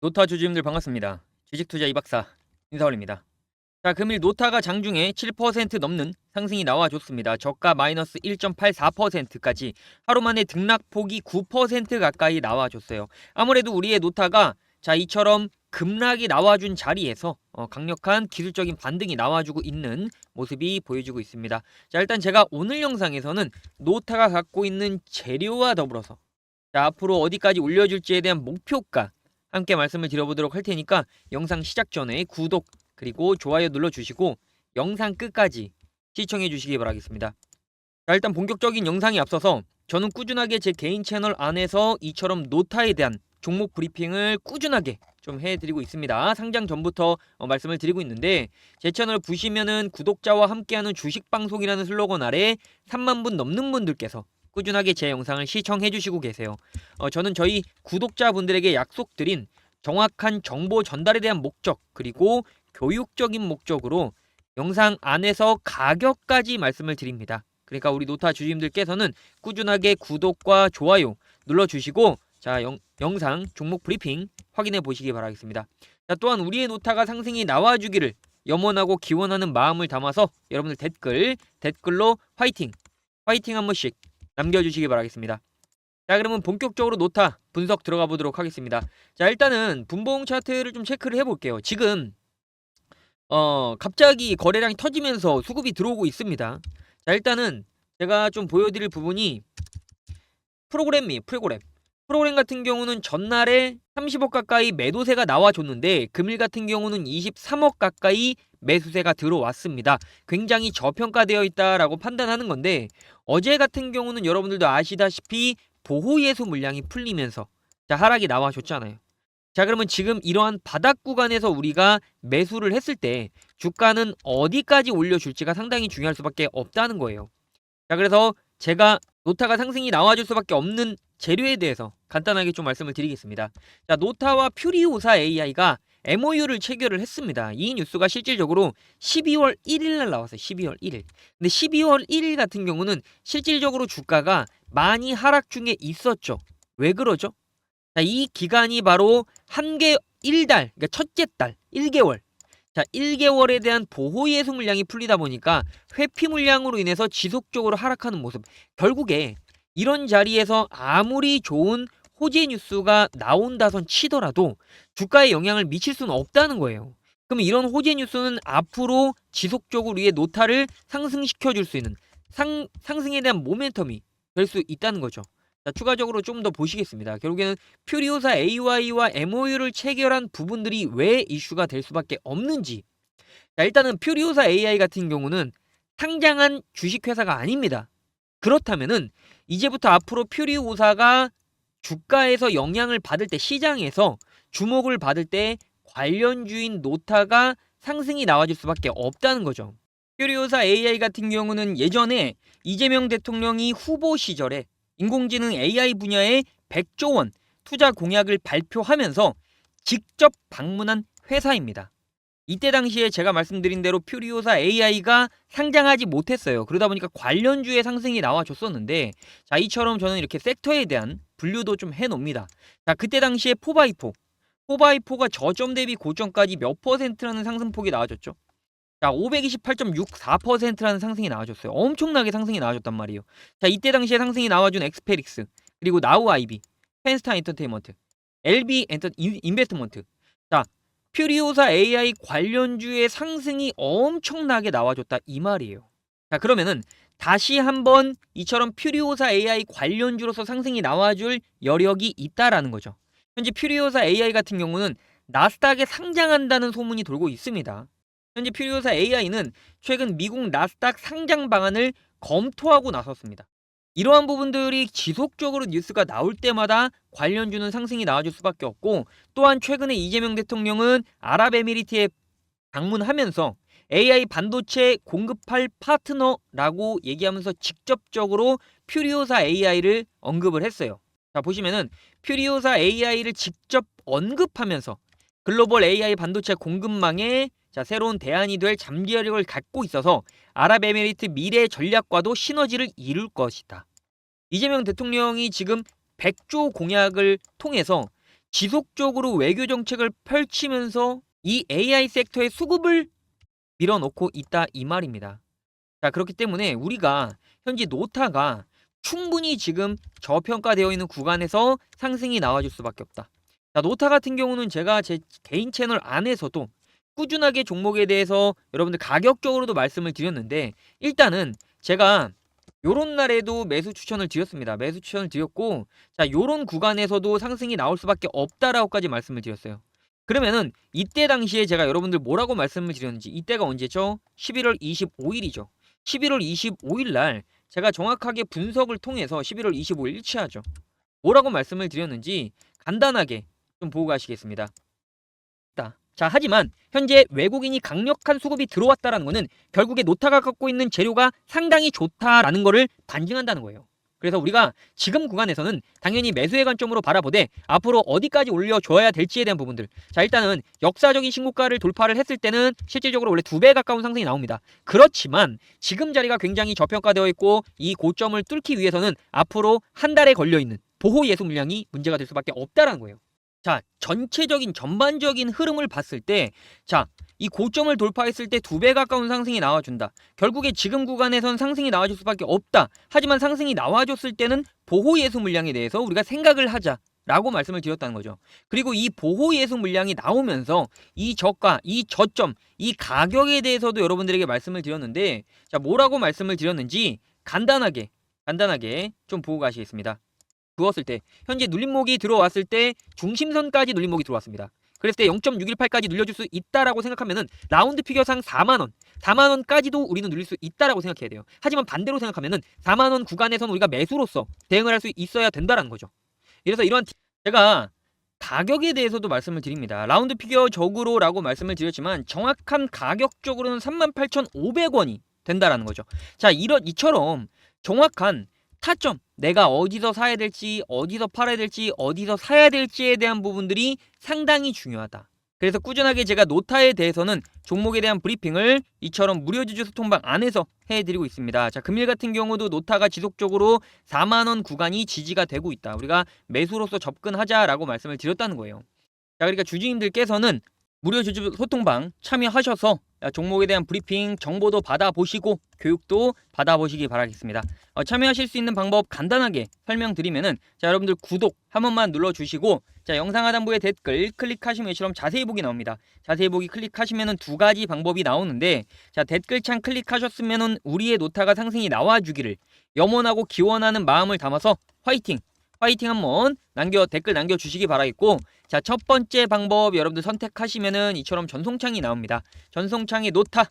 노타 주주님들 반갑습니다. 주식투자 이박사 인사올입니다. 자 금일 노타가 장중에 7% 넘는 상승이 나와줬습니다. 저가 마이너스 1.84%까지 하루 만에 등락폭이 9% 가까이 나와줬어요. 아무래도 우리의 노타가 자 이처럼 급락이 나와준 자리에서 어, 강력한 기술적인 반등이 나와주고 있는 모습이 보여지고 있습니다. 자 일단 제가 오늘 영상에서는 노타가 갖고 있는 재료와 더불어서 자 앞으로 어디까지 올려줄지에 대한 목표가 함께 말씀을 드려보도록 할 테니까 영상 시작 전에 구독 그리고 좋아요 눌러주시고 영상 끝까지 시청해 주시기 바라겠습니다. 자, 일단 본격적인 영상에 앞서서 저는 꾸준하게 제 개인 채널 안에서 이처럼 노타에 대한 종목 브리핑을 꾸준하게 좀 해드리고 있습니다. 상장 전부터 어, 말씀을 드리고 있는데 제 채널 보시면은 구독자와 함께하는 주식 방송이라는 슬로건 아래 3만 분 넘는 분들께서 꾸준하게 제 영상을 시청해 주시고 계세요. 어, 저는 저희 구독자분들에게 약속드린 정확한 정보 전달에 대한 목적 그리고 교육적인 목적으로 영상 안에서 가격까지 말씀을 드립니다. 그러니까 우리 노타 주주님들께서는 꾸준하게 구독과 좋아요 눌러주시고 자 영, 영상 종목 브리핑 확인해 보시기 바라겠습니다. 자 또한 우리의 노타가 상승이 나와주기를 염원하고 기원하는 마음을 담아서 여러분들 댓글 댓글로 화이팅 화이팅 한 번씩 남겨주시기 바라겠습니다. 자 그러면 본격적으로 노타 분석 들어가 보도록 하겠습니다. 자 일단은 분봉 차트를 좀 체크를 해볼게요. 지금 어 갑자기 거래량이 터지면서 수급이 들어오고 있습니다. 자 일단은 제가 좀 보여드릴 부분이 프로그램이 프로그램 프로그램 같은 경우는 전날에 30억 가까이 매도세가 나와줬는데 금일 같은 경우는 23억 가까이 매수세가 들어왔습니다. 굉장히 저평가되어 있다라고 판단하는 건데 어제 같은 경우는 여러분들도 아시다시피 보호 예수 물량이 풀리면서 자 하락이 나와줬잖아요. 자 그러면 지금 이러한 바닥 구간에서 우리가 매수를 했을 때 주가는 어디까지 올려줄지가 상당히 중요할 수밖에 없다는 거예요. 자 그래서 제가 노타가 상승이 나와줄 수밖에 없는 재료에 대해서 간단하게 좀 말씀을 드리겠습니다. 자 노타와 퓨리오사 AI가 MOU를 체결을 했습니다. 이 뉴스가 실질적으로 12월 1일 날 나왔어요. 12월 1일. 근데 12월 1일 같은 경우는 실질적으로 주가가 많이 하락 중에 있었죠. 왜 그러죠? 자, 이 기간이 바로 한 개 1달, 그러니까 첫째 달, 1개월. 자, 1개월에 대한 보호 예수 물량이 풀리다 보니까 회피 물량으로 인해서 지속적으로 하락하는 모습. 결국에 이런 자리에서 아무리 좋은 호재 뉴스가 나온다선 치더라도 주가에 영향을 미칠 수는 없다는 거예요. 그럼 이런 호재 뉴스는 앞으로 지속적으로 우리의 노타를 상승시켜 줄 수 있는 상, 상승에 대한 모멘텀이 될 수 있다는 거죠. 자, 추가적으로 좀 더 보시겠습니다. 결국에는 퓨리오사 AY와 MOU를 체결한 부분들이 왜 이슈가 될 수밖에 없는지. 자, 일단은 퓨리오사 AI 같은 경우는 상장한 주식회사가 아닙니다. 그렇다면은 이제부터 앞으로 퓨리오사가 주가에서 영향을 받을 때 시장에서 주목을 받을 때 관련주인 노타가 상승이 나와줄 수밖에 없다는 거죠. 퓨리오사 AI 같은 경우는 예전에 이재명 대통령이 후보 시절에 인공지능 AI 분야에 100조 원 투자 공약을 발표하면서 직접 방문한 회사입니다. 이때 당시에 제가 말씀드린 대로 퓨리오사 AI가 상장하지 못했어요. 그러다 보니까 관련주의 상승이 나와줬었는데 자 이처럼 저는 이렇게 섹터에 대한 분류도 좀 해놓습니다. 자 그때 당시에 포바이포 포바이포가 저점 대비 고점까지 몇 퍼센트라는 상승폭이 나와줬죠. 자 528.64%라는 상승이 나와줬어요. 엄청나게 상승이 나와줬단 말이에요. 자 이때 당시에 상승이 나와준 엑스페릭스 그리고 나우 아이비 펜스타 엔터테인먼트 LB 엔터 인베스트먼트 자 퓨리오사 AI 관련주의 상승이 엄청나게 나와줬다 이 말이에요. 자 그러면은 다시 한번 이처럼 퓨리오사 AI 관련주로서 상승이 나와줄 여력이 있다라는 거죠. 현재 퓨리오사 AI 같은 경우는 나스닥에 상장한다는 소문이 돌고 있습니다. 현재 퓨리오사 AI는 최근 미국 나스닥 상장 방안을 검토하고 나섰습니다. 이러한 부분들이 지속적으로 뉴스가 나올 때마다 관련주는 상승이 나와줄 수밖에 없고 또한 최근에 이재명 대통령은 아랍에미리트에 방문하면서 AI 반도체 공급할 파트너라고 얘기하면서 직접적으로 퓨리오사 AI를 언급을 했어요. 자 보시면은 퓨리오사 AI를 직접 언급하면서 글로벌 AI 반도체 공급망에 자, 새로운 대안이 될 잠재력을 갖고 있어서 아랍에미리트 미래 전략과도 시너지를 이룰 것이다. 이재명 대통령이 지금 100조 공약을 통해서 지속적으로 외교 정책을 펼치면서 이 AI 섹터의 수급을 밀어넣고 있다 이 말입니다. 자 그렇기 때문에 우리가 현재 노타가 충분히 지금 저평가되어 있는 구간에서 상승이 나와줄 수밖에 없다. 자 노타 같은 경우는 제가 제 개인 채널 안에서도 꾸준하게 종목에 대해서 여러분들 가격적으로도 말씀을 드렸는데 일단은 제가 요런 날에도 매수 추천을 드렸습니다. 매수 추천을 드렸고 자 요런 구간에서도 상승이 나올 수밖에 없다라고까지 말씀을 드렸어요. 그러면은 이때 당시에 제가 여러분들 뭐라고 말씀을 드렸는지 이때가 언제죠? 11월 25일이죠. 11월 25일 날 제가 정확하게 분석을 통해서 11월 25일 일치하죠. 뭐라고 말씀을 드렸는지 간단하게 좀 보고 가시겠습니다. 자, 하지만 현재 외국인이 강력한 수급이 들어왔다라는 것은 결국에 노타가 갖고 있는 재료가 상당히 좋다라는 것을 반증한다는 거예요. 그래서 우리가 지금 구간에서는 당연히 매수의 관점으로 바라보되 앞으로 어디까지 올려줘야 될지에 대한 부분들. 자, 일단은 역사적인 신고가를 돌파를 했을 때는 실질적으로 원래 두 배 가까운 상승이 나옵니다. 그렇지만 지금 자리가 굉장히 저평가되어 있고 이 고점을 뚫기 위해서는 앞으로 한 달에 걸려 있는 보호 예수 물량이 문제가 될 수밖에 없다라는 거예요. 자, 전체적인 전반적인 흐름을 봤을 때, 자, 이 고점을 돌파했을 때 두 배 가까운 상승이 나와준다. 결국에 지금 구간에선 상승이 나와줄 수밖에 없다. 하지만 상승이 나와줬을 때는 보호 예수 물량에 대해서 우리가 생각을 하자. 라고 말씀을 드렸다는 거죠. 그리고 이 보호 예수 물량이 나오면서 이 저가, 이 저점, 이 가격에 대해서도 여러분들에게 말씀을 드렸는데, 자, 뭐라고 말씀을 드렸는지 간단하게, 간단하게 좀 보고 가시겠습니다. 부었을 때 현재 눌림목이 들어왔을 때 중심선까지 눌림목이 들어왔습니다. 그랬을 때 0.618까지 눌려줄 수 있다라고 생각하면은 라운드 피겨상 4만 원, 4만 원까지도 우리는 눌릴 수 있다라고 생각해야 돼요. 하지만 반대로 생각하면은 4만 원 구간에서는 우리가 매수로서 대응을 할 수 있어야 된다라는 거죠. 그래서 이런 제가 가격에 대해서도 말씀을 드립니다. 라운드 피겨적으로라고 말씀을 드렸지만 정확한 가격적으로는 38,500원이 된다라는 거죠. 자, 이런 이처럼 정확한 타점, 내가 어디서 사야 될지, 어디서 팔아야 될지, 어디서 사야 될지에 대한 부분들이 상당히 중요하다. 그래서 꾸준하게 제가 노타에 대해서는 종목에 대한 브리핑을 이처럼 무료 주주 소통방 안에서 해드리고 있습니다. 자, 금일 같은 경우도 노타가 지속적으로 4만원 구간이 지지가 되고 있다. 우리가 매수로서 접근하자라고 말씀을 드렸다는 거예요. 자, 그러니까 주주님들께서는 무료 주주 소통방 참여하셔서 종목에 대한 브리핑 정보도 받아보시고 교육도 받아보시기 바라겠습니다. 어, 참여하실 수 있는 방법 간단하게 설명드리면은 자 여러분들 구독 한 번만 눌러주시고 자 영상 하단부에 댓글 클릭하시면 이처럼 자세히 보기 나옵니다. 자세히 보기 클릭하시면은 두 가지 방법이 나오는데 자 댓글창 클릭하셨으면은 우리의 노타가 상승이 나와주기를 염원하고 기원하는 마음을 담아서 화이팅 화이팅 한번 남겨 댓글 남겨주시기 바라겠고 자 첫 번째 방법 여러분들 선택하시면은 이처럼 전송창이 나옵니다. 전송창에 노타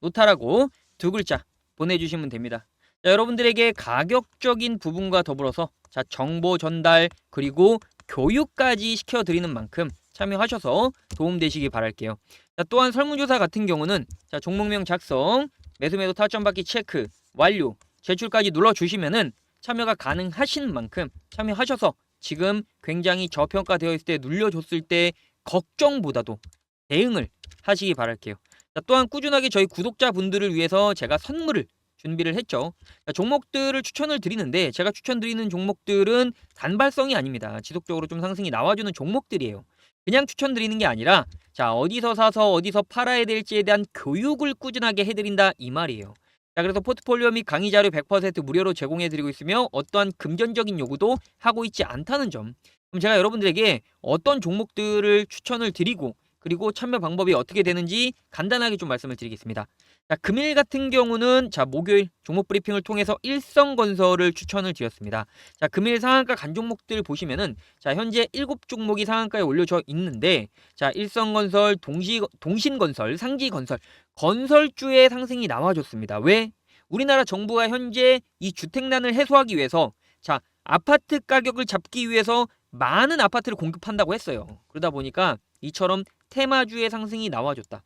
노타라고 두 글자 보내주시면 됩니다. 자, 여러분들에게 가격적인 부분과 더불어서 자 정보 전달 그리고 교육까지 시켜드리는 만큼 참여하셔서 도움되시기 바랄게요. 자, 또한 설문조사 같은 경우는 자 종목명 작성 매수매도 타점 받기 체크 완료 제출까지 눌러주시면은 참여가 가능하신 만큼 참여하셔서 지금 굉장히 저평가되어 있을 때 눌려줬을 때 걱정보다도 대응을 하시기 바랄게요. 자, 또한 꾸준하게 저희 구독자분들을 위해서 제가 선물을 준비를 했죠. 자, 종목들을 추천을 드리는데 제가 추천드리는 종목들은 단발성이 아닙니다. 지속적으로 좀 상승이 나와주는 종목들이에요. 그냥 추천드리는 게 아니라 자 어디서 사서 어디서 팔아야 될지에 대한 교육을 꾸준하게 해드린다 이 말이에요. 자, 그래서 포트폴리오 및 강의 자료 100% 무료로 제공해 드리고 있으며 어떠한 금전적인 요구도 하고 있지 않다는 점. 그럼 제가 여러분들에게 어떤 종목들을 추천을 드리고 그리고 참여 방법이 어떻게 되는지 간단하게 좀 말씀을 드리겠습니다. 자, 금일 같은 경우는 자, 목요일 종목 브리핑을 통해서 일성건설을 추천을 드렸습니다. 자, 금일 상한가 간 종목들 보시면은 자, 현재 7종목이 상한가에 올려져 있는데 자, 일성건설, 동시 동신건설, 상지건설 건설주의 상승이 나와줬습니다. 왜? 우리나라 정부가 현재 이 주택난을 해소하기 위해서 자, 아파트 가격을 잡기 위해서 많은 아파트를 공급한다고 했어요. 그러다 보니까 이처럼 테마주의 상승이 나와줬다.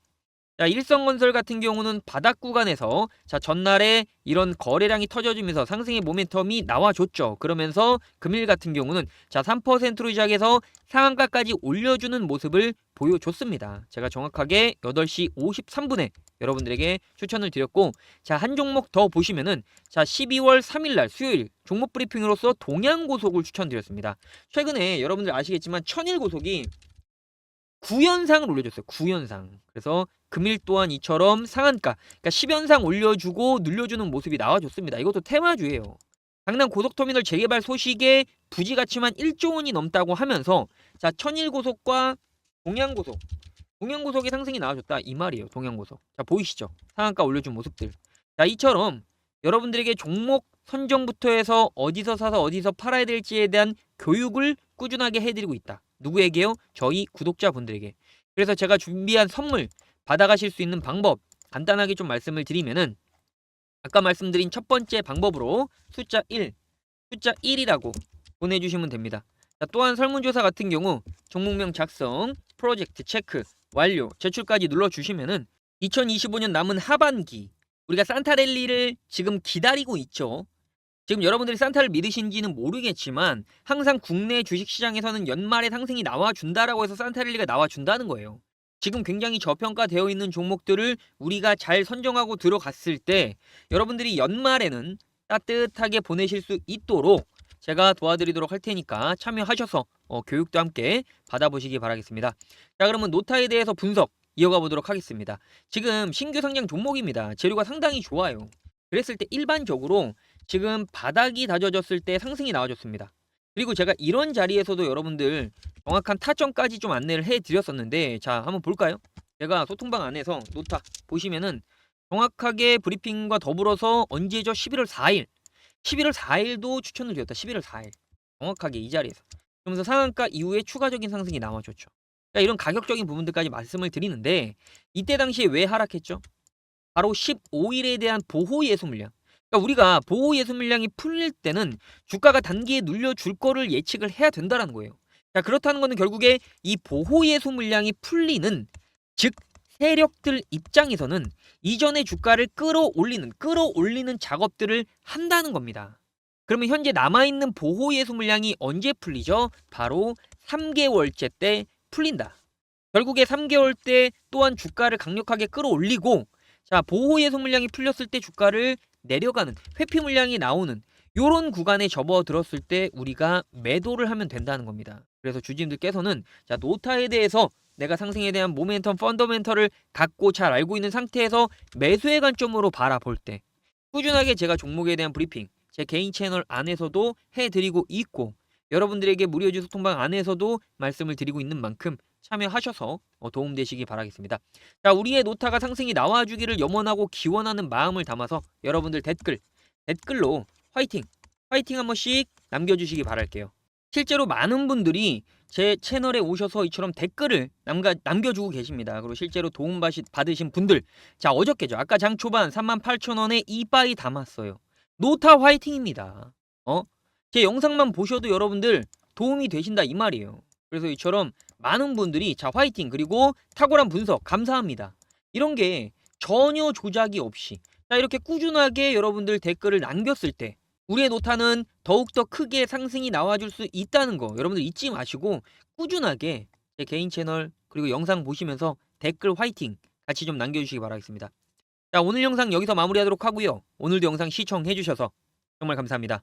자, 일성건설 같은 경우는 바닥 구간에서 자, 전날에 이런 거래량이 터져주면서 상승의 모멘텀이 나와줬죠. 그러면서 금일 같은 경우는 자, 3%로 시작해서 상한가까지 올려주는 모습을 보여줬습니다. 제가 정확하게 8시 53분에 여러분들에게 추천을 드렸고 자, 한 종목 더 보시면은 자, 12월 3일 날 수요일 종목 브리핑으로서 동양고속을 추천드렸습니다. 최근에 여러분들 아시겠지만 천일고속이 9연상을 올려줬어요. 9연상. 그래서 금일 또한 이처럼 상한가, 그러니까 10연상 올려주고 늘려주는 모습이 나와줬습니다. 이것도 테마주예요. 강남 고속터미널 재개발 소식에 부지 가치만 1조 원이 넘다고 하면서 자 천일고속과 동양고속, 동양고속의 상승이 나와줬다 이 말이에요. 동양고속. 자 보이시죠? 상한가 올려준 모습들. 자 이처럼 여러분들에게 종목 선정부터 해서 어디서 사서 어디서 팔아야 될지에 대한 교육을 꾸준하게 해드리고 있다. 누구에게요? 저희 구독자분들에게. 그래서 제가 준비한 선물 받아가실 수 있는 방법 간단하게 좀 말씀을 드리면은 아까 말씀드린 첫 번째 방법으로 숫자 1, 숫자 1이라고 보내주시면 됩니다. 자, 또한 설문조사 같은 경우 종목명 작성, 프로젝트 체크, 완료, 제출까지 눌러주시면은 2025년 남은 하반기 우리가 산타랠리를 지금 기다리고 있죠. 지금 여러분들이 산타를 믿으신지는 모르겠지만 항상 국내 주식시장에서는 연말에 상승이 나와준다라고 해서 산타랠리가 나와준다는 거예요. 지금 굉장히 저평가되어 있는 종목들을 우리가 잘 선정하고 들어갔을 때 여러분들이 연말에는 따뜻하게 보내실 수 있도록 제가 도와드리도록 할 테니까 참여하셔서 어, 교육도 함께 받아보시기 바라겠습니다. 자 그러면 노타에 대해서 분석 이어가 보도록 하겠습니다. 지금 신규 상장 종목입니다. 재료가 상당히 좋아요. 그랬을 때 일반적으로 지금 바닥이 다져졌을 때 상승이 나와줬습니다. 그리고 제가 이런 자리에서도 여러분들 정확한 타점까지 좀 안내를 해드렸었는데 자 한번 볼까요? 제가 소통방 안에서 노타 보시면은 정확하게 브리핑과 더불어서 언제죠? 11월 4일 11월 4일도 추천을 드렸다 11월 4일 정확하게 이 자리에서 그러면서 상한가 이후에 추가적인 상승이 나와줬죠 그러니까 이런 가격적인 부분들까지 말씀을 드리는데 이때 당시에 왜 하락했죠? 바로 15일에 대한 보호 예수 물량 그러니까 우리가 보호 예수 물량이 풀릴 때는 주가가 단기에 눌려줄 거를 예측을 해야 된다라는 거예요. 자, 그렇다는 것은 결국에 이 보호 예수 물량이 풀리는 즉 세력들 입장에서는 이전의 주가를 끌어올리는 끌어올리는 작업들을 한다는 겁니다. 그러면 현재 남아 있는 보호 예수 물량이 언제 풀리죠? 바로 3개월째 때 풀린다. 결국에 3개월 때 또한 주가를 강력하게 끌어올리고 자, 보호 예수 물량이 풀렸을 때 주가를 내려가는 회피 물량이 나오는 요런 구간에 접어들었을 때 우리가 매도를 하면 된다는 겁니다. 그래서 주주님들께서는 자 노타에 대해서 내가 상승에 대한 모멘텀 펀더멘털을 갖고 잘 알고 있는 상태에서 매수의 관점으로 바라볼 때 꾸준하게 제가 종목에 대한 브리핑 제 개인 채널 안에서도 해드리고 있고 여러분들에게 무료 주 소통방 안에서도 말씀을 드리고 있는 만큼 참여하셔서 어, 도움되시기 바라겠습니다. 자, 우리의 노타가 상승이 나와주기를 염원하고 기원하는 마음을 담아서 여러분들 댓글, 댓글로 화이팅, 화이팅 한 번씩 남겨주시기 바랄게요. 실제로 많은 분들이 제 채널에 오셔서 이처럼 댓글을 남가, 남겨주고 계십니다. 그리고 실제로 도움 받으신 분들, 자, 어저께죠. 아까 장 초반 38,000원에 이바이 담았어요. 노타 화이팅입니다. 어? 제 영상만 보셔도 여러분들 도움이 되신다 이 말이에요. 그래서 이처럼 많은 분들이 자 화이팅 그리고 탁월한 분석 감사합니다. 이런 게 전혀 조작이 없이 자 이렇게 꾸준하게 여러분들 댓글을 남겼을 때 우리의 노타는 더욱더 크게 상승이 나와줄 수 있다는 거 여러분들 잊지 마시고 꾸준하게 제 개인 채널 그리고 영상 보시면서 댓글 화이팅 같이 좀 남겨주시기 바라겠습니다. 자 오늘 영상 여기서 마무리하도록 하고요. 오늘도 영상 시청해주셔서 정말 감사합니다.